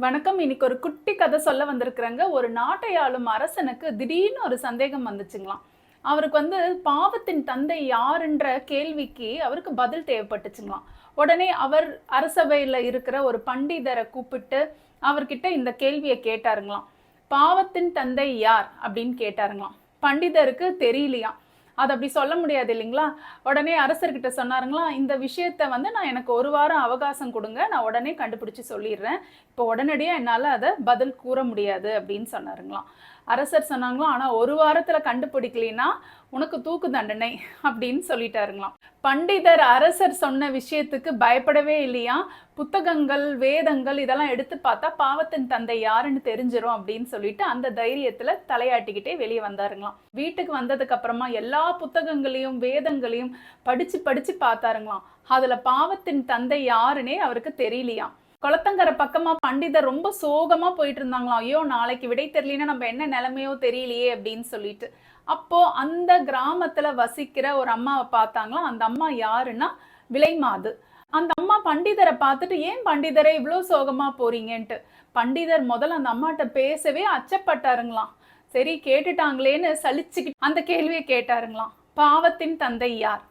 வணக்கம். இன்னைக்கு ஒரு குட்டி கதை சொல்ல வந்திருக்கிறேங்க. ஒரு நாட்டை ஆளும் அரசனுக்கு திடீர்னு ஒரு சந்தேகம் வந்துச்சுங்களாம். அவருக்கு வந்து பாவத்தின் தந்தை யாருன்ற கேள்விக்கு அவருக்கு பதில் தேவைப்பட்டுச்சுங்களாம். உடனே அவர் அரசவையில் இருக்கிற ஒரு பண்டிதரை கூப்பிட்டு அவர்கிட்ட இந்த கேள்வியை கேட்டாருங்களாம். பாவத்தின் தந்தை யார் அப்படின்னு கேட்டாருங்களாம். பண்டிதருக்கு தெரியலையாம். அது அப்படி சொல்ல முடியாது இல்லைங்களா? உடனே அரசர்கிட்ட சொன்னாருங்களா இந்த விஷயத்த வந்து நான் எனக்கு ஒரு வாரம் அவகாசம் கொடுங்க நான் உடனே கண்டுபிடிச்சு சொல்லிடுறேன். இப்போ உடனடியாக என்னால் அதை பதில் கூற முடியாது அப்படின்னு சொன்னாருங்களாம். அரசர் சொன்னாங்களாம் ஆனால் ஒரு வாரத்தில் கண்டுபிடிக்கலைன்னா உனக்கு தூக்கு தண்டனை அப்படின்னு சொல்லிட்டாருங்களாம். பண்டிதர் அரசர் சொன்ன விஷயத்துக்கு பயப்படவே இல்லையா? புத்தகங்கள் வேதங்கள் இதெல்லாம் எடுத்து பார்த்தா பாவத்தின் தந்தை யாருன்னு தெரிஞ்சிடும் அப்படின்னு சொல்லிட்டு அந்த தைரியத்துல தலையாட்டிக்கிட்டே வெளியே வந்தாருங்களாம். வீட்டுக்கு வந்ததுக்கு அப்புறமா எல்லா புத்தகங்களையும் வேதங்களையும் படிச்சு படிச்சு பார்த்தாருங்களாம். அதுல பாவத்தின் தந்தை யாருன்னே அவருக்கு தெரியலையாம். குளத்தங்கரை பக்கமா பண்டிதர் ரொம்ப சோகமா போயிட்டு இருந்தாங்களாம் ஐயோ நாளைக்கு விடை தெரியலன்னா நம்ம என்ன நிலைமையோ தெரியலையே அப்படின்னு சொல்லிட்டு. அப்போ அந்த கிராமத்துல வசிக்கிற ஒரு அம்மாவை பார்த்தாங்களாம் அந்த அம்மா யாருன்னா விலைமாது. அந்த அம்மா பண்டிதரை பார்த்துட்டு ஏன் பண்டிதரை இவ்வளோ சோகமா போறீங்கன்ட்டு? பண்டிதர் முதல்ல அந்த அம்மாட்ட பேசவே அச்சப்பட்டாருங்களாம். சரி கேட்டுட்டாங்களேன்னு சலிச்சுக்கிட்டு அந்த கேள்வியை கேட்டாருங்களாம். பாவத்தின் தந்தை யார்?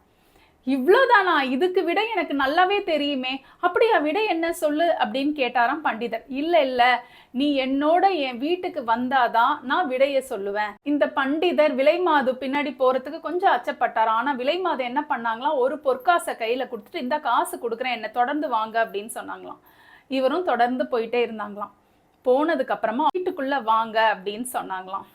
இவ்வளோதானா இதுக்கு விட எனக்கு நல்லாவே தெரியுமே. அப்படியா? விட என்ன சொல்லு அப்படின்னு கேட்டாராம் பண்டிதர். இல்லை இல்லை. நீ என்னோட என் வீட்டுக்கு வந்தாதான் நான் விடையை சொல்லுவேன். இந்த பண்டிதர் விலைமாது பின்னாடி போறதுக்கு கொஞ்சம் அச்சப்பட்டார் ஆனால் விலைமாது என்ன பண்ணாங்களாம் ஒரு பொற்காசை கையில் கொடுத்துட்டு இந்த காசு கொடுக்குறேன் என்ன தொடர்ந்து வாங்க அப்படின்னு சொன்னாங்களாம். இவரும் தொடர்ந்து போயிட்டே இருந்தாங்களாம். போனதுக்கப்புறமா வீட்டுக்குள்ளே வாங்க அப்படின்னு சொன்னாங்களாம்.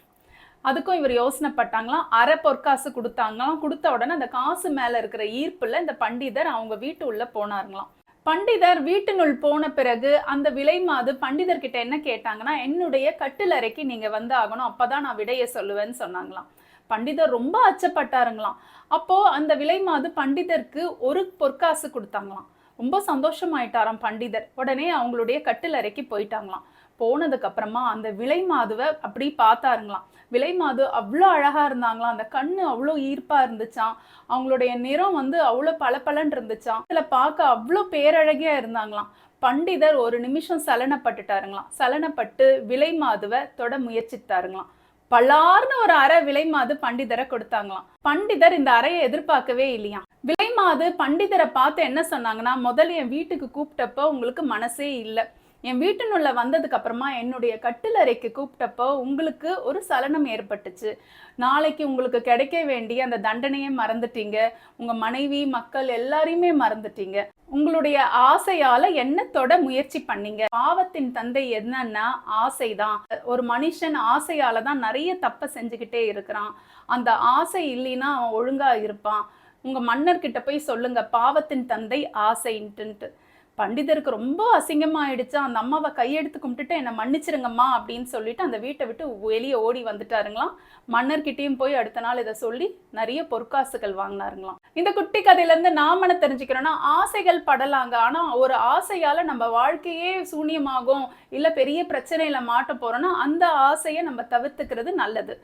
அதுக்கும் இவர் யோசனைப்பட்டாங்களாம் அரை பொற்காசு கொடுத்தாங்களாம். கொடுத்த உடனே அந்த காசு மேல இருக்கிற ஈர்ப்புல இந்த பண்டிதர் அவங்க வீட்டு உள்ள போனாருங்களாம். பண்டிதர் வீட்டினுள் போன பிறகு அந்த விலைமாது பண்டிதர்கிட்ட என்ன கேட்டாங்கன்னா என்னுடைய கட்டிலறைக்கு நீங்க வந்து ஆகணும். அப்பதான் நான் விடைய சொல்லுவேன்னு சொன்னாங்களாம். பண்டிதர் ரொம்ப அச்சப்பட்டாருங்களாம். அப்போ அந்த விலைமாது பண்டிதருக்கு ஒரு பொற்காசு கொடுத்தாங்களாம். ரொம்ப சந்தோஷமாயிட்டாராம் பண்டிதர். உடனே அவங்களுடைய கட்டிலறைக்கு போயிட்டாங்களாம். போனதுக்கு அப்புறமா அந்த விலை மாதுவை அப்படி பார்த்தாருங்களாம். விலை மாது அவ்வளோ அழகா இருந்தாங்களாம். அந்த கண்ணு அவ்வளோ ஈர்ப்பா இருந்துச்சாம். அவங்களுடைய நிறம் வந்து அவ்வளோ பளபளன்னு இருந்துச்சாம். அதில் பார்க்க அவ்வளோ பேரழகியா இருந்தாங்களாம். பண்டிதர் ஒரு நிமிஷம் சலனப்பட்டுட்டாருங்களாம். சலனப்பட்டு விலை மாதுவை தொட முயற்சித்தாருங்களாம். பலார்னு ஒரு அறை விலைமாது பண்டிதரை கொடுத்தாங்களாம். பண்டிதர் இந்த அறையை எதிர்பார்க்கவே இல்லையாம். விலைமாது பண்டிதரை பார்த்து என்ன சொன்னாங்கன்னா முதல்ல என் வீட்டுக்கு கூப்பிட்டப்போ உங்களுக்கு மனசே இல்லை. என் வீட்டினுள்ள வந்ததுக்கு அப்புறமா என்னுடைய கட்டிலறைக்கு கூப்பிட்டப்போ உங்களுக்கு ஒரு சலனம் ஏற்பட்டுச்சு. நாளைக்கு உங்களுக்கு கிடைக்க வேண்டிய அந்த தண்டனையை மறந்துட்டீங்க. உங்க மனைவி மக்கள் எல்லாரையுமே மறந்துட்டீங்க. உங்களுடைய ஆசையால என்ன தொட முயற்சி பண்ணீங்க? பாவத்தின் தந்தை என்னன்னா ஆசைதான். ஒரு மனுஷன் ஆசையால தான் நிறைய தப்பை செஞ்சுக்கிட்டே இருக்கிறான். அந்த ஆசை இல்லைன்னா அவன் ஒழுங்கா இருப்பான். உங்க மன்னர்கிட்ட போய் சொல்லுங்க பாவத்தின் தந்தை ஆசைன்ட்டு பண்டிதருக்கு ரொம்ப அசிங்கமாயிடுச்சு. அந்த அம்மாவை கையெடுத்து கும்பிட்டுட்டு என்னை மன்னிச்சிருங்கம்மா அப்படின்னு சொல்லிட்டு அந்த வீட்டை விட்டு வெளியே ஓடி வந்துட்டாருங்களாம். மன்னர்கிட்டையும் போய் அடுத்த நாள் இதை சொல்லி நிறைய பொற்காசுகள் வாங்கினாருங்களாம். இந்த குட்டி கதையிலேருந்து நாம் நாம என்ன தெரிஞ்சுக்கிறோன்னா ஆசைகள் படலாங்க. ஆனால் ஒரு ஆசையால் நம்ம வாழ்க்கையே சூன்யமாகும் இல்லை பெரிய பிரச்சனையில் மாட்ட போறோம்னா அந்த ஆசையை நம்ம தவிர்த்துக்கிறது நல்லது.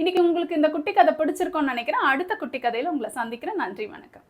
இன்னைக்கு உங்களுக்கு இந்த குட்டி கதை பிடிச்சிருக்கோம்னு நினைக்கிறேன். அடுத்த குட்டி கதையில் உங்களை சந்திக்கிறேன். நன்றி வணக்கம்.